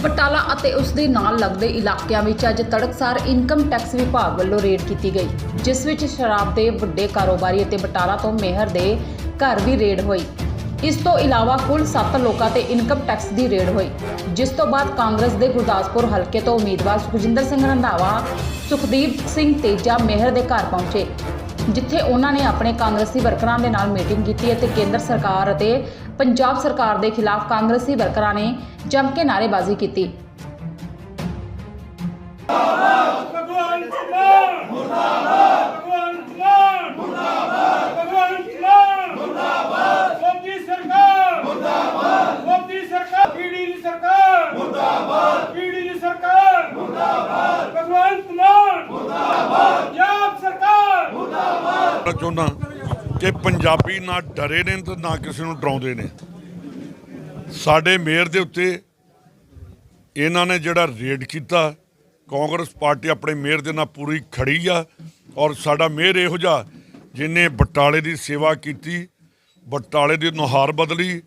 ਬਟਾਲਾ ਅਤੇ ਉਸ ਦੇ ਨਾਲ ਲੱਗਦੇ ਇਲਾਕਿਆਂ ਵਿੱਚ ਅੱਜ ਤੜਕਸਾਰ ਇਨਕਮ ਟੈਕਸ ਵਿਭਾਗ ਵੱਲੋਂ ਰੇਡ ਕੀਤੀ ਗਈ, ਜਿਸ ਵਿੱਚ ਸ਼ਰਾਬ ਦੇ ਵੱਡੇ ਕਾਰੋਬਾਰੀ ਅਤੇ ਬਟਾਲਾ ਤੋਂ ਮੇਹਰ ਦੇ ਘਰ ਵੀ ਰੇਡ ਹੋਈ। ਇਸ ਤੋਂ ਇਲਾਵਾ ਕੁੱਲ 7 ਲੋਕਾਂ ਤੇ ਇਨਕਮ ਟੈਕਸ ਦੀ ਰੇਡ ਹੋਈ, ਜਿਸ ਤੋਂ ਬਾਅਦ ਕਾਂਗਰਸ ਦੇ ਗੁਰਦਾਸਪੁਰ ਹਲਕੇ ਤੋਂ ਉਮੀਦਵਾਰ ਸੁਖਜਿੰਦਰ ਸਿੰਘ ਰੰਧਾਵਾ, ਸੁਖਦੀਪ ਸਿੰਘ ਤੇਜਾ ਮੇਹਰ ਦੇ ਘਰ ਪਹੁੰਚੇ। ਜਿੱਥੇ ਉਹਨਾਂ ਨੇ ਆਪਣੇ ਕਾਂਗਰਸੀ ਵਰਕਰਾਂ ਦੇ ਨਾਲ ਮੀਟਿੰਗ ਕੀਤੀ ਅਤੇ ਕੇਂਦਰ ਸਰਕਾਰ ਅਤੇ ਪੰਜਾਬ ਸਰਕਾਰ ਦੇ ਖਿਲਾਫ ਕਾਂਗਰਸੀ ਵਰਕਰਾਂ ਨੇ ਜੰਮ ਕੇ ਨਾਅਰੇਬਾਜ਼ੀ ਕੀਤੀ। ਮੁਰਦਾਬਾਦ ਭਗਵਾਨ ਮਾਨ ਮੁਰਦਾਬਾਦ ਭਗਵਾਨ ਮਾਨ ਮੁਰਦਾਬਾਦ ਮੋਦੀ ਸਰਕਾਰ ਮੁਰਦਾਬਾਦ ਮੋਦੀ ਸਰਕਾਰ ਪੀੜੀ ਦੀ ਸਰਕਾਰ ਮੁਰਦਾਬਾਦ ਪੀੜੀ ਦੀ ਸਰਕਾਰ ਮੁਰਦਾਬਾਦ ਭਗਵਾਨ ਮਾਨ ਮੁਰਦਾਬਾਦ ਪੰਜਾਬ ਸਰਕਾਰ ਮੈਂ ਚਾਹੁੰਦਾ ਕਿ ਪੰਜਾਬੀ ਨਾ ਡਰੇ ਨੇ ਤੇ ਨਾ ਕਿਸੇ ਨੂੰ ਡਰਾਉਂਦੇ ਨੇ। ਸਾਡੇ ਮੇਅਰ ਦੇ ਉੱਤੇ ਇਹਨਾਂ ਨੇ ਜਿਹੜਾ ਰੇਡ ਕੀਤਾ, ਕਾਂਗਰਸ ਪਾਰਟੀ ਆਪਣੇ ਮੇਅਰ ਦੇ ਨਾਲ ਪੂਰੀ ਖੜੀ ਆ ਔਰ ਸਾਡਾ ਮੇਅਰ ਇਹੋ ਜਿਹਾ ਜਿਨੇ ਬਟਾਲੇ ਦੀ ਸੇਵਾ ਕੀਤੀ, ਬਟਾਲੇ ਦੀ ਨੁਹਾਰ ਬਦਲੀ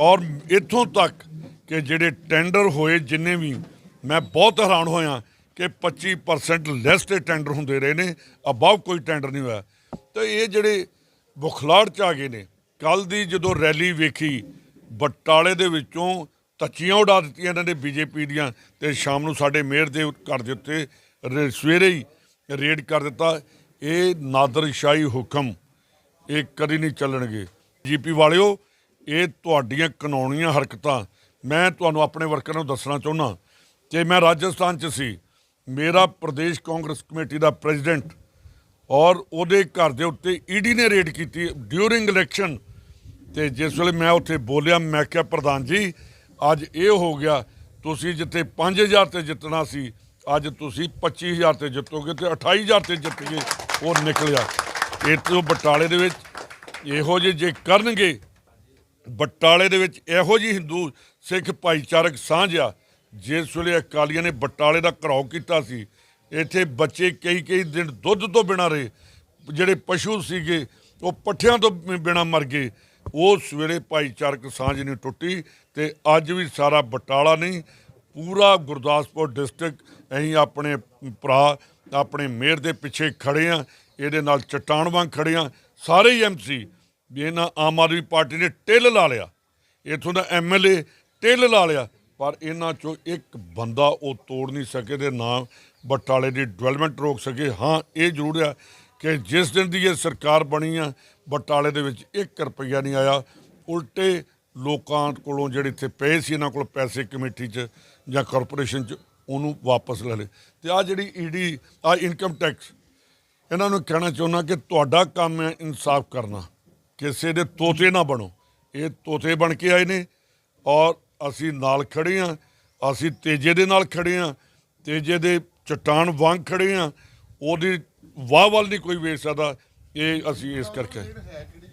ਔਰ ਇੱਥੋਂ ਤੱਕ ਕਿ ਜਿਹੜੇ ਟੈਂਡਰ ਹੋਏ ਜਿੰਨੇ ਵੀ, ਮੈਂ ਬਹੁਤ ਹੈਰਾਨ ਹੋਇਆ ਕਿ 25% ਲੈਸ ਤੇ ਟੈਂਡਰ ਹੁੰਦੇ ਰਹੇ ਨੇ ਅਬਵ ਕੋਈ ਟੈਂਡਰ ਨਹੀਂ ਹੋਇਆ। ਤੇ ਇਹ ਜਿਹੜੇ ਬੁਖਲਾੜ ਚ ਆ ਗਏ ਨੇ ਕੱਲ ਦੀ ਜਦੋਂ ਰੈਲੀ ਵੇਖੀ, ਬਟਾਲੇ ਦੇ ਵਿੱਚੋਂ ਤੱਚੀਆਂ ਉਡਾ ਦਿੱਤੀਆਂ ਇਹਨਾਂ ਨੇ ਬੀਜੇਪੀ ਦੀਆਂ ਤੇ ਸ਼ਾਮ ਨੂੰ ਸਾਡੇ ਮੇਅਰ ਦੇ ਘਰ ਦੇ ਉੱਤੇ ਰੇ- ਸਵੇਰੇ ਹੀ ਰੇਡ ਕਰ ਦਿੱਤਾ। ਇਹ ਨਾਦਰਸ਼ਾਹੀ ਹੁਕਮ ਇਹ ਕਦੀ ਨਹੀਂ ਚੱਲਣਗੇ। ਜੀਪੀ ਵਾਲਿਓ, ਇਹ ਤੁਹਾਡੀਆਂ ਕਾਨੂੰਨੀਆਂ ਹਰਕਤਾਂ, ਮੈਂ ਤੁਹਾਨੂੰ ਆਪਣੇ ਵਰਕਰਾਂ ਨੂੰ ਦੱਸਣਾ ਚਾਹੁੰਦਾ, ਕਿ ਮੈਂ ਰਾਜਸਥਾਨ 'ਚ ਸੀ, ਮੇਰਾ ਪ੍ਰਦੇਸ਼ ਕਾਂਗਰਸ ਕਮੇਟੀ ਦਾ ਪ੍ਰੈਜ਼ੀਡੈਂਟ ਔਰ ਉਹਦੇ ਘਰ ਦੇ ਉੱਤੇ ਈਡੀ ਨੇ ਰੇਡ ਕੀਤੀ ਡਿਊਰਿੰਗ ਇਲੈਕਸ਼ਨ। ਤੇ ਜਿਸ ਵੇਲੇ ਮੈਂ ਉੱਥੇ ਬੋਲਿਆ, ਮੈਂ ਕਿਹਾ, ਪ੍ਰਧਾਨ ਜੀ, ਅੱਜ ਇਹ ਹੋ ਗਿਆ, ਤੁਸੀਂ ਜਿੱਥੇ 5000 ਤੇ ਜਿੱਤਣਾ ਸੀ, ਅੱਜ ਤੁਸੀਂ 25000 ਤੇ ਜਿੱਤੋਗੇ ਤੇ 28000 ਤੇ ਜਿੱਤ ਗਏ ਉਹ ਨਿਕਲਿਆ। ਇਹ ਤੋਂ ਬਟਾਲੇ ਦੇ ਵਿੱਚ ਇਹੋ ਜਿਹੇ ਜੇ ਕਰਨਗੇ, ਬਟਾਲੇ ਦੇ ਵਿੱਚ ਇਹੋ ਜਿਹੀ ਹਿੰਦੂ ਸਿੱਖ ਭਾਈਚਾਰਕ ਸਾਂਝ ਆ, ਜਿਸ ਵੇਲੇ ਅਕਾਲੀਆਂ ਨੇ ਬਟਾਲੇ ਦਾ ਘਰਾਓ ਕੀਤਾ ਸੀ ਇੱਥੇ ਬੱਚੇ ਕਈ ਕਈ ਦਿਨ ਦੁੱਧ ਤੋਂ ਬਿਨਾਂ ਰਹੇ। ਜਿਹੜੇ ਪਸ਼ੂ ਸੀਗੇ, ਉਹ ਪੱਠਿਆਂ ਤੋਂ ਬਿਨਾਂ ਮਰ ਗਏ। ਉਸ ਵੇਲੇ ਭਾਈਚਾਰਕ ਸਾਂਝ ਨਹੀਂ ਟੁੱਟੀ ਤੇ ਅੱਜ ਵੀ ਸਾਰਾ ਬਟਾਲਾ ਨਹੀਂ, ਪੂਰਾ ਗੁਰਦਾਸਪੁਰ ਡਿਸਟ੍ਰਿਕਟ, ਅਸੀਂ ਆਪਣੇ ਭਰਾ, ਆਪਣੇ ਮੇਅਰ ਦੇ ਪਿੱਛੇ ਖੜੇ ਆ। ਇਹਦੇ ਨਾਲ ਚਟਾਨ ਵਾਂਗ ਖੜੇ ਆ। ਸਾਰੇ ਹੀ ਐਮਸੀ ਵੀ ਇਹਨਾਂ ਆਮ ਆਦਮੀ ਪਾਰਟੀ ਨੇ ਟਿੱਲ ਲਾ ਲਿਆ। ਇੱਥੋਂ ਦਾ ਐਮਐਲਏ ਟਿੱਲ ਲਾ ਲਿਆ। ਪਰ ਇਹਨਾਂ ਚੋਂ ਇੱਕ ਬੰਦਾ ਉਹ ਤੋੜ ਨਹੀਂ ਸਕੇ ਤੇ ਨਾ, ਬਟਾਲੇ ਦੀ ਡਿਵੈਲਪਮੈਂਟ ਰੋਕ ਸਕੇ। ਹਾਂ, ਇਹ ਜ਼ਰੂਰ ਆ ਕਿ ਜਿਸ ਦਿਨ ਦੀ ਇਹ ਸਰਕਾਰ ਬਣੀ ਆ, ਬਟਾਲੇ ਦੇ ਵਿੱਚ 1 ਰੁਪਈਆ ਨਹੀਂ ਆਇਆ। ਉਲਟੇ ਲੋਕਾਂ ਕੋਲੋਂ ਜਿਹੜੇ ਇੱਥੇ ਪਏ ਸੀ, ਇਹਨਾਂ ਕੋਲ ਪੈਸੇ ਕਮੇਟੀ 'ਚ ਜਾਂ ਕਾਰਪੋਰੇਸ਼ਨ 'ਚ, ਉਹਨੂੰ ਵਾਪਸ ਲੈ ਲਏ। ਤੇ ਆ ਜਿਹੜੀ ਈਡੀ ਆ ਇਨਕਮ ਟੈਕਸ ਇਹਨਾਂ ਨੂੰ ਕਹਿਣਾ ਚਾਹੁੰਦਾ ਕਿ ਤੁਹਾਡਾ ਕੰਮ ਹੈ ਇਨਸਾਫ ਕਰਨਾ। ਕਿਸੇ ਦੇ ਤੋਤੇ ਨਾ ਬਣੋ। ਇਹ ਤੋਤੇ ਬਣ ਕੇ ਆਏ ਨੇ ਔਰ ਅਸੀਂ ਨਾਲ ਖੜੇ ਆ, ਅਸੀਂ ਤੇਜੇ ਦੇ ਨਾਲ ਖੜੇ ਆ, ਤੇਜੇ ਦੇ ਚਟਾਨ ਵਾਂਗ ਖੜੇ ਆ, ਉਹਦੀ ਵਾਹ ਵੱਲ ਨਹੀਂ ਕੋਈ ਵੇਚ ਸਕਦਾ, ਇਹ ਅਸੀਂ ਇਸ ਕਰਕੇ